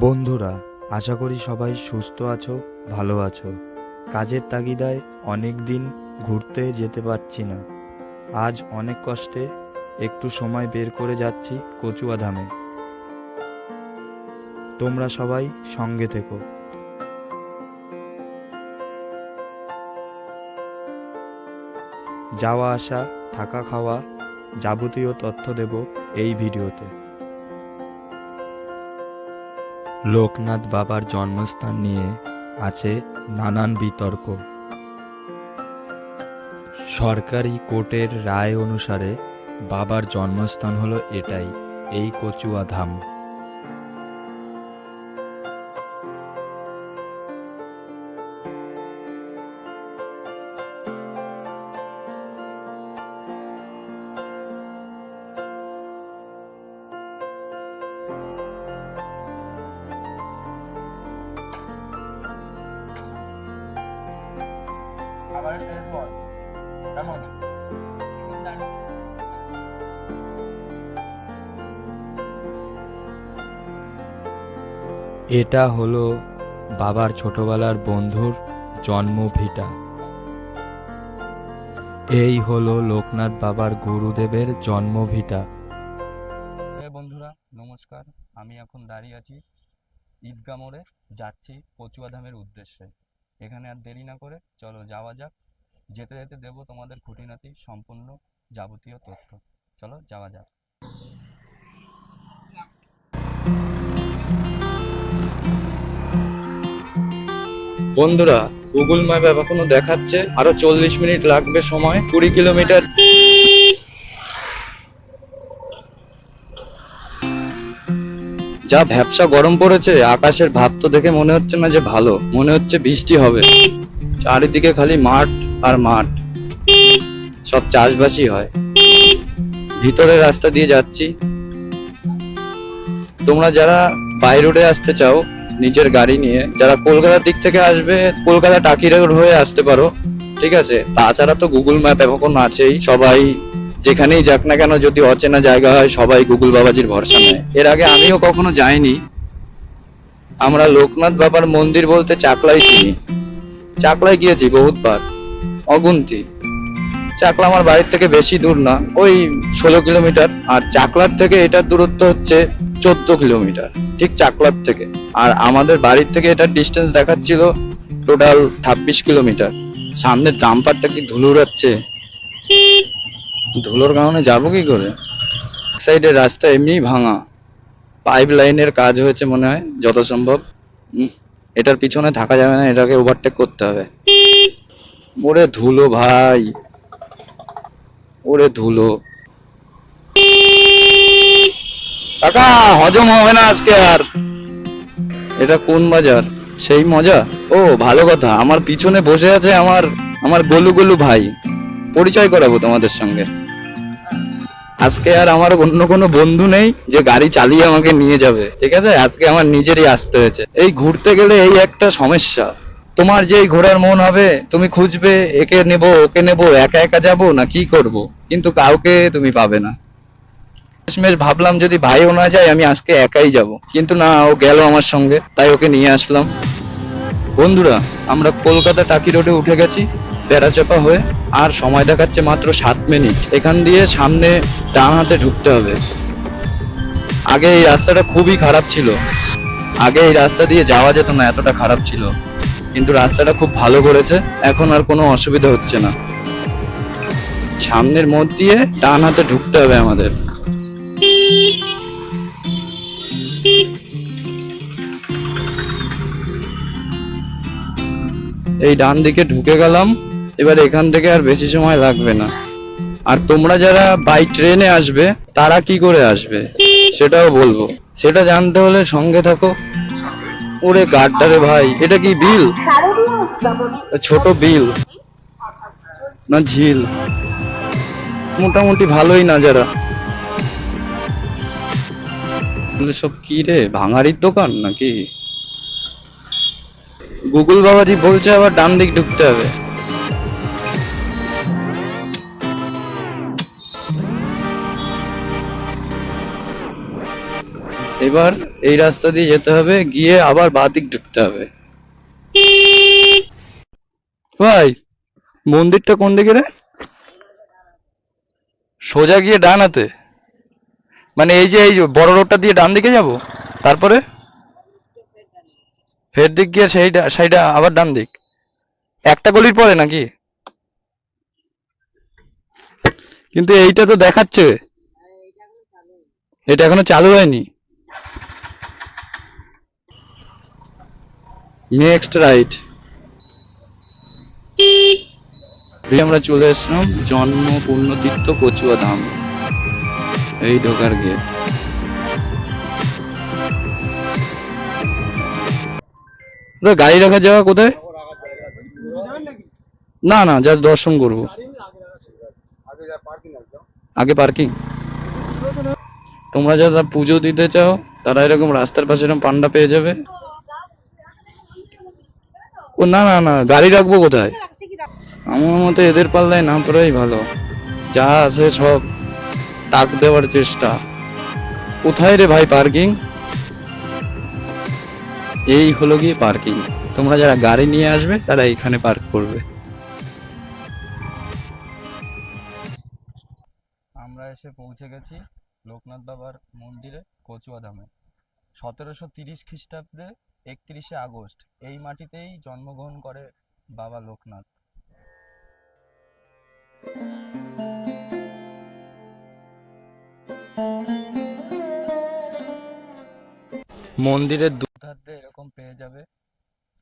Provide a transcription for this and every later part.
বন্ধুরা, আশা করি সবাই সুস্থ আছো, ভালো আছো। কাজের তাগিদায় অনেক দিন ঘুরতে যেতে পারছি না। আজ অনেক কষ্টে একটু সময় বের করে যাচ্ছি কচুয়া ধামে। তোমরা সবাই সঙ্গে থেকো। যাওয়া আসা, থাকা খাওয়া যাবতীয় তথ্য দেব এই ভিডিওতে। লোকনাথ বাবার জন্মস্থান নিয়ে আছে নানান বিতর্ক। সরকারি কোর্টের রায় অনুসারে বাবার জন্মস্থান হলো এটাই, এই কচুয়া ধাম এটা হলো বাবার ছোটবেলার বন্ধুর জন্মভিটা এই হলো লোকনাথ বাবার গুরুদেবের জন্মভিটা হে বন্ধুরা নমস্কার। আমি এখন দাঁড়িয়ে আছি ঈদগা মোড়ে। যাচ্ছি কচুয়া ধামের উদ্দেশ্যে। এখানে আর দেরি না করে চলো যাওয়া যাক। যেতে যেতে দেবো তোমাদের খুঁটিনাটি সম্পূর্ণ যাবতীয় তথ্য। চলো, যাওয়া যাক। বন্ধুরা, গুগল ম্যাপ এখনও দেখাচ্ছে, আরও চল্লিশ মিনিট লাগবে সময়, কুড়ি কিলোমিটার। যা ভ্যাবসা গরম পড়েছে, আকাশের ভাব তো দেখে মনে হচ্ছে না যে ভালো, মনে হচ্ছে বৃষ্টি হবে। চারিদিকে খালি মাঠ আর মাঠ। সব চাষবাসই হয়। ভিতরের রাস্তা দিয়ে যাচ্ছি। তোমরা যারা বাই রোডে আসতে চাও, নিজের গাড়ি নিয়ে, যারা কলকাতার দিক থেকে আসবে, কলকাতা টাকি রোড হয়ে আসতে পারো, ঠিক আছে? তাছাড়া তো গুগল ম্যাপ এখন আছেই। সবাই যেখানেই যাক না কেন, যদি অচেনা জায়গা হয়, সবাই গুগল বাবাজির ভরসা নেয়। এর আগে আমিও কখনো যাইনি। আমরা লোকনাথ বাবার মন্দির বলতে চাকলাই চিনি। চাকলায় গিয়েছি বহুতবার। অগুন্তি। চাকলা আমার বাড়ির থেকে বেশি দূর না, ওই ষোলো কিলোমিটার। আর চাকলার থেকে এটার দূরত্ব হচ্ছে চোদ্দ কিলোমিটার, ঠিক চাকলার থেকে। আর আমাদের বাড়ির থেকে এটার ডিস্টেন্স দেখাচ্ছিল টোটাল ছাব্বিশ কিলোমিটার। সামনের ডাম্পারটা কি ধুলো উড়াচ্ছে? ধুলোর কারণে যাব কি করে? সাইডের রাস্তা এমনি ভাঙা। পাইপ লাইনের কাজ হয়েছে মনে হয়, যত সম্ভব। এটার পিছনে থাকা যাবে না, এটাকে ওভারটেক করতে হবে। ওরে ধুলো ভাই। ওরে ধুলো। কাকা, হজম হবে না আজকে আর। এটা কোন বাজার? সেই মজা? ও, ভালো কথা। আমার পিছনে বসে আছে আমার আমার গলু গলু ভাই। পরিচয় করাবো তোমাদের সঙ্গে। আজকে আর আমার অন্য কোনো বন্ধু নেই যে গাড়ি চালিয়ে আমাকে নিয়ে যাবে। ঠিক আছে? আজকে আমার নিজেরই আসতে হয়েছে। এই ঘুরতে গেলে এই একটা সমস্যা। তোমার যেই ঘোরার মন হবে, তুমি খুঁজবে, একে নেব, ওকে নেব, একা একা যাব না কি করব? কিন্তু কাউকে তুমি পাবে না। শেষমেশ ভাবলাম যদি ভাইও না যায়, আমি আজকে একাই যাব। কিন্তু না, ও গেল আমার সঙ্গে, তাই ওকে নিয়ে আসলাম। বন্ধুরা, আমরা কলকাতা টাকি রোডে উঠে গেছি তেরাচাপা হয়ে। আর সময় দেখাচ্ছে মাত্র সাত মিনিট। এখান দিয়ে সামনে ডান হাতে ঢুকতে হবে। আগে এই রাস্তাটা খুবই খারাপ ছিল। আগে এই রাস্তা দিয়ে যাওয়া যেত না, এতটা খারাপ ছিল। কিন্তু রাস্তাটা খুব ভালো করেছে। এখন আর কোনো অসুবিধা হচ্ছে না। সামনের মোড় দিয়ে ডান হাতে ঢুকতে হবে আমাদের। এই ডান দিকে ঢুকে গেলাম। এবার এখান থেকে আর বেশি সময় লাগবে না। আর তোমরা যারা বাই ট্রেনে আসবে, তারা কি করে আসবে? সেটাও বলব। সেটা জানতে হলে সঙ্গে থাকো। ওরে গাড্ডারে ভাই, এটা কি বিল? ছোট বিল। না, ঝিল। মোটামুটি ভালোই না যারা। সব কি রে, ভাঙারির দোকান নাকি? গুগল বাবাজি বলছে আবার ডান দিক ঢুকতে হবে। এবার এই রাস্তা দিয়ে যেতে হবে, গিয়ে আবার বাদিক ঢুকতে হবে। ভাই, মন্দিরটা কোন দিকে রে? সোজা গিয়ে ডান হাতে। মানে এই যে এই যে বড় রোডটা দিয়ে ডান দিকে যাব, তারপরে? ফের দিক গিয়ে সেইটা সেইটা আবার ডান দিক। একটা গলির পরে নাকি? কিন্তু এইটা তো দেখাচ্ছে। এটা এখনও চালু হয়নি। নেক্সট রাইট আমরা চলে এসলাম জন্ম পুণ্যতীর্থ কচুয়া ধাম। এই ঢোকার গেট। গাড়ি রাখার জায়গা কোথায়? না না জাস্ট দর্শন করব। আগে পার্কিং তোমরা যারা পুজো দিতে চাও, তারা এরকম রাস্তার পাশে এরকম পান্ডা পেয়ে যাবে। ও না না না গাড়ি রাখব কোথায়? আমার মতে এদের পাল্লায় না পড়াই ভালো। যা আছে সব টাক দেওয়ার চেষ্টা। কোথায় রে ভাই পার্কিং? এই হলো গিয়ে পার্কিং। তোমরা যারা গাড়ি নিয়ে আসবে তারা এখানে পার্ক করবে। আমরা এসে পৌঁছে গেছি লোকনাথ বাবার মন্দিরে কচুয়া ধামে। সতেরোশো তিরিশ খ্রিস্টাব্দে একত্রিশে আগস্ট এই মাটিতেই জন্মগ্রহণ করে বাবা লোকনাথ। মন্দিরের দুধার দিয়ে এরকম পেয়ে যাবে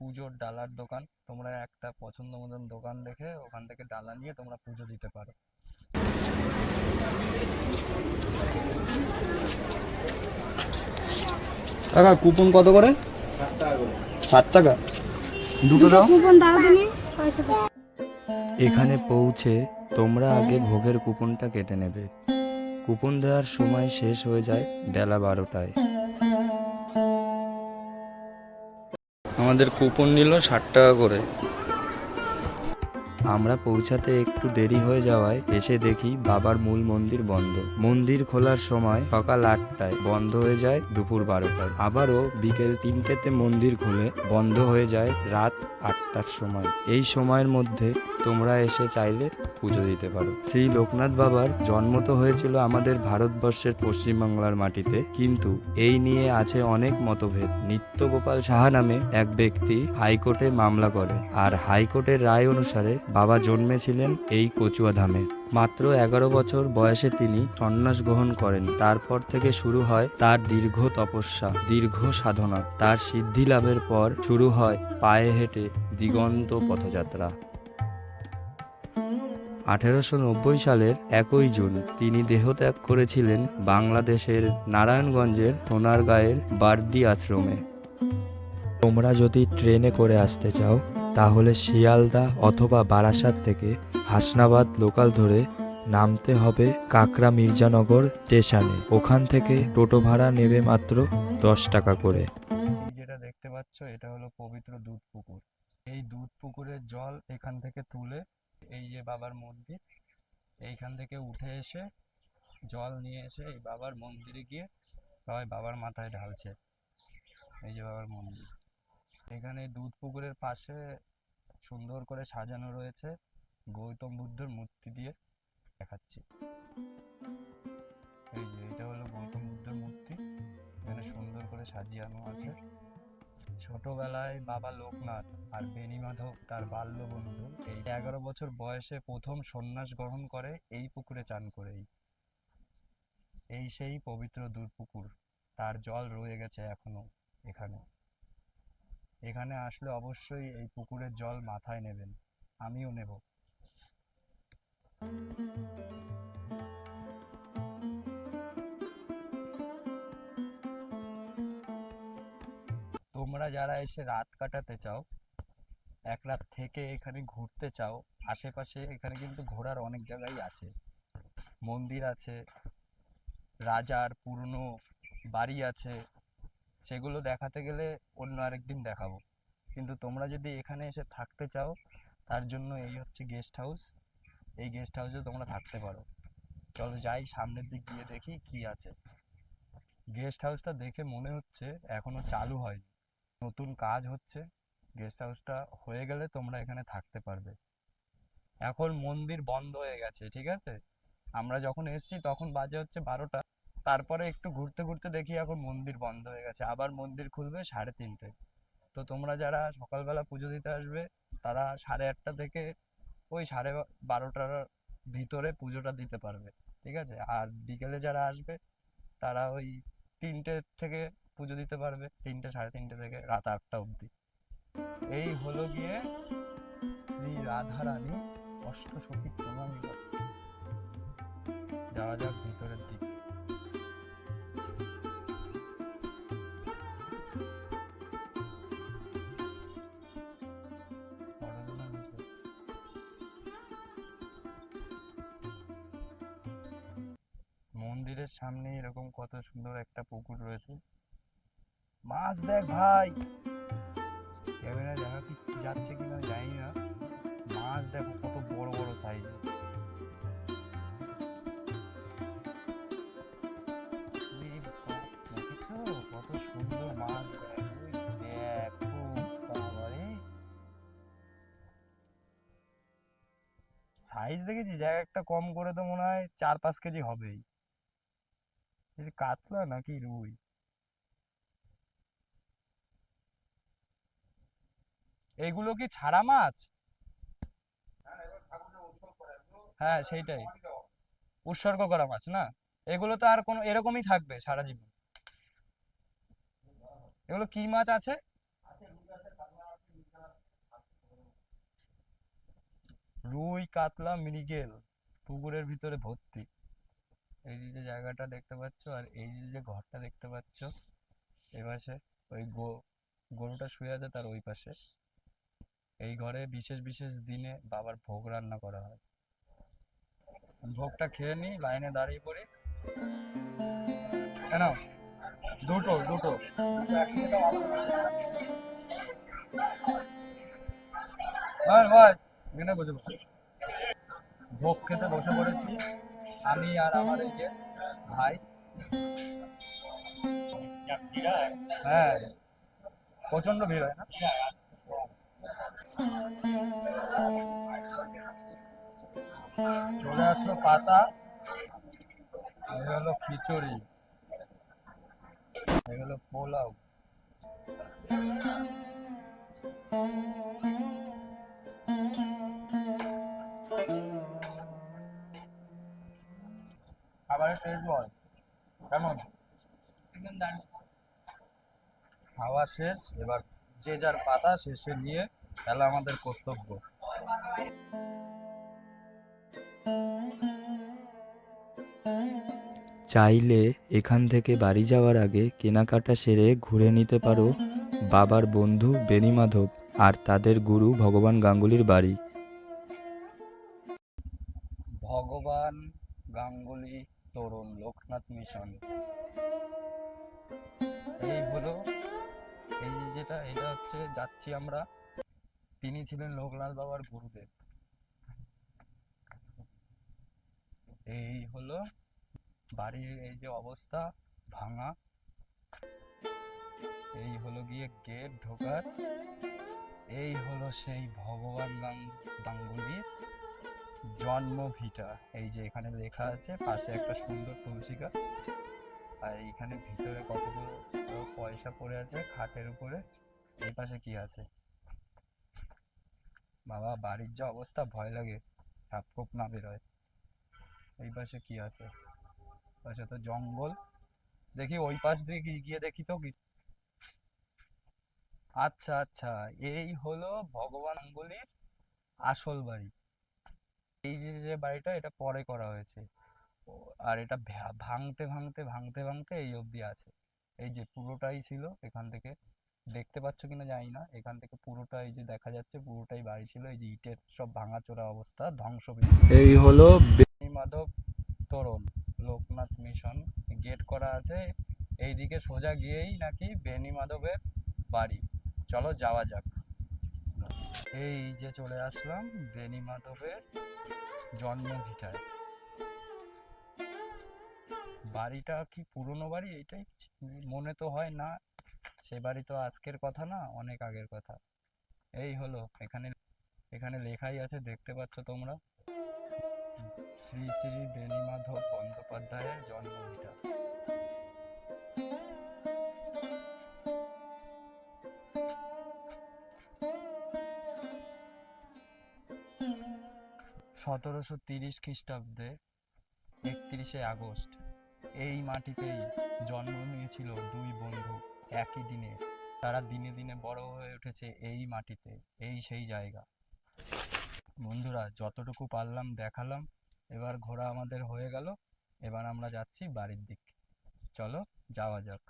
পুজোর ডালার দোকান। তোমরা একটা পছন্দ মতন দোকান দেখে ওখান থেকে ডালা নিয়ে তোমরা পুজো দিতে পারো। কাকা কুপন কত করে? সাত টাকা। দুটো দাও। কুপন দাও দিনি দাও। এখানে পৌঁছে তোমরা আগে ভোগের কুপনটা কেটে নেবে। কুপন দেওয়ার সময় শেষ হয়ে যায় বেলা বারোটায়। আমাদের কুপন নিল ষাট টাকা করে। আমরা পৌঁছাতে একটু দেরি হয়ে যাওয়ায় এসে দেখি বাবার মূল মন্দির বন্ধ। মন্দির খোলার সময় সকাল আটটায় বন্ধ হয়ে যায় দুপুর বারোটায়। আবারও বিকেল তিনটেতে মন্দির খুলে বন্ধ হয়ে যায় রাত আটটার সময়। এই সময়ের মধ্যে তোমরা এসে চাইলে পুজো দিতে পারো। শ্রী লোকনাথ বাবার জন্ম তো হয়েছিল আমাদের ভারতবর্ষের পশ্চিমবাংলার মাটিতে, কিন্তু এই নিয়ে আছে অনেক মতভেদ। নিত্যগোপাল সাহা নামে এক ব্যক্তি হাইকোর্টে মামলা করে, আর হাইকোর্টের রায় অনুসারে বাবা জন্মেছিলেন এই কচুয়া ধামে মাত্র এগারো বছর বয়সে তিনি সন্ন্যাস গ্রহণ করেন। তারপর থেকে শুরু হয় তার দীর্ঘ তপস্যা, দীর্ঘ সাধনা। তার সিদ্ধি লাভের পর শুরু হয় পায়ে হেঁটে দিগন্ত পথযাত্রা। আঠেরোশো নব্বই সালের একই জুন তিনি দেহত্যাগ করেছিলেন বাংলাদেশের নারায়ণগঞ্জের সোনারগাঁয়ের বার্দি আশ্রমে। তোমরা যদি ট্রেনে করে আসতে চাও তাহলে শিয়ালদা অথবা বারাসাত থেকে হাসনাবাদ লোকাল ধরে নামতে হবে কাকরা মির্জানগর স্টেশনে। ওখান থেকে টোটো ভাড়া নেবে মাত্র দশ টাকা করে। যেটা দেখতে পাচ্ছ, এটা হলো পবিত্র দুধ পুকুর এই দুধ পুকুরের জল এখান থেকে তুলে এই যে বাবার মন্দির, এইখান থেকে উঠে এসে জল নিয়ে এসে এই বাবার মন্দিরে গিয়ে সবাই বাবার মাথায় ঢালছে। এই যে বাবার মন্দির। এখানে দুধ পুকুরের পাশে সুন্দর করে সাজানো রয়েছে গৌতম বুদ্ধর মূর্তি দিয়ে দেখাচ্ছি। এই যে, এটা হলো গৌতম বুদ্ধের মূর্তি। এখানে সুন্দর করে সাজিয়ানো আছে। ছোটবেলায় বাবা লোকনাথ আর বেনি মাধব তার বাল্য বন্ধু এই এগারো বছর বয়সে প্রথম সন্ন্যাস গ্রহণ করে এই পুকুরে চান করেই। এই সেই পবিত্র দুধ পুকুর। তার জল রয়ে গেছে এখনও এখানে। এখানে আসলে অবশ্যই এই পুকুরের জল মাথায় নেবেন, আমিও নেব। তোমরা যারা এসে রাত কাটাতে চাও, এক রাত থেকে এখানে ঘুরতে চাও, আশেপাশে এখানে কিন্তু ঘোরার অনেক জায়গাই আছে। মন্দির আছে, রাজার পুরনো বাড়ি আছে সেগুলো দেখাতে গেলে অন্য আরেকদিন দেখাবো। কিন্তু তোমরা যদি এখানে এসে থাকতে চাও, তার জন্য এই হচ্ছে গেস্ট হাউস এই গেস্ট হাউসে তোমরা থাকতে পারো। চলো যাই সামনের দিক গিয়ে দেখি কি আছে। গেস্ট হাউসটা দেখে মনে হচ্ছে এখনও চালু হয়নি। নতুন কাজ হচ্ছে। গেস্ট হাউসটা হয়ে গেলে তোমরা এখানে থাকতে পারবে। এখন মন্দির বন্ধ হয়ে গেছে, ঠিক আছে? আমরা যখন এসেছি তখন বাজে হচ্ছে বারোটা। তারপরে একটু ঘুরতে ঘুরতে দেখি এখন মন্দির বন্ধ হয়ে গেছে, আবার মন্দির খুলবে সাড়ে তিনটে। তো তোমরা যারা সকালবেলা পুজো দিতে আসবে, তারা সাড়ে আটটা থেকে ওই সাড়ে বারোটার ভিতরে পুজোটা দিতে পারবে, ঠিক আছে? আর বিকেলে যারা আসবে, তারা ওই তিনটে থেকে পুজো দিতে পারবে, তিনটে সাড়ে তিনটে থেকে রাত আটটা অবধি। এই হলো গিয়ে শ্রী রাধারানী অষ্টসখী প্রণামী। যাওয়া যাক ভিতরের দিকে। মন্দিরের সামনে এরকম কত সুন্দর একটা পুকুর রয়েছে। মাছ দেখ ভাই। ক্যামেরা দেখা যাচ্ছে কিনা জানি না। মাছ দেখো কত বড় বড় সাইজ সাইজ দেখেছি? জায়গা একটা কম করে তো মনে হয় চার পাঁচ কেজি হবেই। এটা কাতলা নাকি রুই? এইগুলো কি ছাড়া মাছ? হ্যাঁ সেইটাই। উৎসর্গ করা মাছ, না? এগুলো তো আর কোনো, এরকমই থাকবে সারা জীবন। এগুলো কি মাছ আছে? রুই, কাতলা, মৃগেল, পুকুরের ভিতরে ভর্তি। এই যে জায়গাটা দেখতে পাচ্ছ আর এই যে ঘরটা দেখতে পাচ্ছ, এই পাশে ওই গো, গরুটা শুয়ে আছে তার ওই পাশে। এই ঘরে বিশেষ বিশেষ দিনে বাবার ভোগ রান্না করা হয়। ভোগটা খেয়ে নিই লাইনে দাঁড়িয়ে পড়ি। কেন দুটো দুটো। ভাই ভাই বসে। ভোগ খেতে বসে পড়েছি। আমি আর আমার এই যে ভাই। হ্যাঁ প্রচণ্ড ভিড় হয় না? চলে আসলো পাতা হলো খিচুড়ি হলো পোলাও। খাবারের টেস্ট বল কেমন? খাওয়া শেষ এবার যে যার পাতা শেষে নিয়ে খেলা আমাদের কর্তব্য। চাইলে এখান থেকে বাড়ি যাওয়ার আগে কেনাকাটা সেরে ঘুরে নিতে পারো বাবার বন্ধু বেনিমাধব আর তাদের গুরু ভগবান গাঙ্গুলির বাড়ি। ভগবান গাঙ্গুলি তরুণ লোকনাথ মিশন। এই হলো, এই যেটা, এটা হচ্ছে যাচ্ছি আমরা। তিনি ছিলেন লোকনাথ বাবার গুরুদেব। এই হলো বাড়ির এই যে অবস্থা, ভাঙা। এই হলো গিয়ে গেট ঢোকার। এই হলো সেই ভগবান গাঙ্গুলির জন্ম ভিটা এই যে এখানে লেখা আছে, পাশে একটা সুন্দর তুলসী গাছ আর এইখানে ভিতরে কতগুলো পয়সা পড়ে আছে, খাটের উপরে, এই পাশে কি আছে? বাবা, বাড়ির যা অবস্থা, ভয় লাগে। সাপকোপ না বেরোয়। এই পাশে কি আছে? পাশে তো জঙ্গল। দেখি ওই পাশ দিয়ে গিয়ে দেখি তো আচ্ছা আচ্ছা এই হলো ভগবান গাঙ্গুলির আসল বাড়ি। এই যে যে বাড়িটা এটা পরে করা হয়েছে। আর এটা ভাঙতে ভাঙতে ভাঙতে ভাঙতে এই অবধি আছে। এই যে পুরোটাই ছিল এখান থেকে। দেখতে পাচ্ছ কিনা জানি না। এখান থেকে পুরোটা এই যে দেখা যাচ্ছে পুরোটাই বাড়ি ছিল। এই যে ইটের সব ভাঙাচোরা অবস্থা ধ্বংস এই হলো মাধব তোরণ লোকনাথ মিশন। গেট করা আছে। এইদিকে সোজা গিয়েই নাকি বেনি মাধবের বাড়ি। চলো যাওয়া যাক। এই যে চলে আসলাম বেনি মাধবের জন্ম ভিটায় বাড়িটা কি পুরনো বাড়ি? এটাই মনে তো হয় না। সে বাড়ি তো আজকের কথা না, অনেক আগের কথা। এই হলো, এখানে এখানে লেখাই আছে, দেখতে পাচ্ছ তোমরা। শ্রী শ্রী বেণীমাধব বন্দ্যোপাধ্যায়ের জন্মভিটা। সতেরোশো তিরিশ খ্রিস্টাব্দে একত্রিশে আগস্ট এই মাটিতেই জন্ম নিয়েছিল দুই বন্ধু একই দিনে। তারা দিনে দিনে বড় হয়ে উঠেছে এই মাটিতে, এই সেই জায়গা। বন্ধুরা, যতটুকু পারলাম, দেখালাম। এবার ঘোরা আমাদের হয়ে গেল। এবার আমরা যাচ্ছি বাড়ির দিকে। চলো, যাওয়া যাক।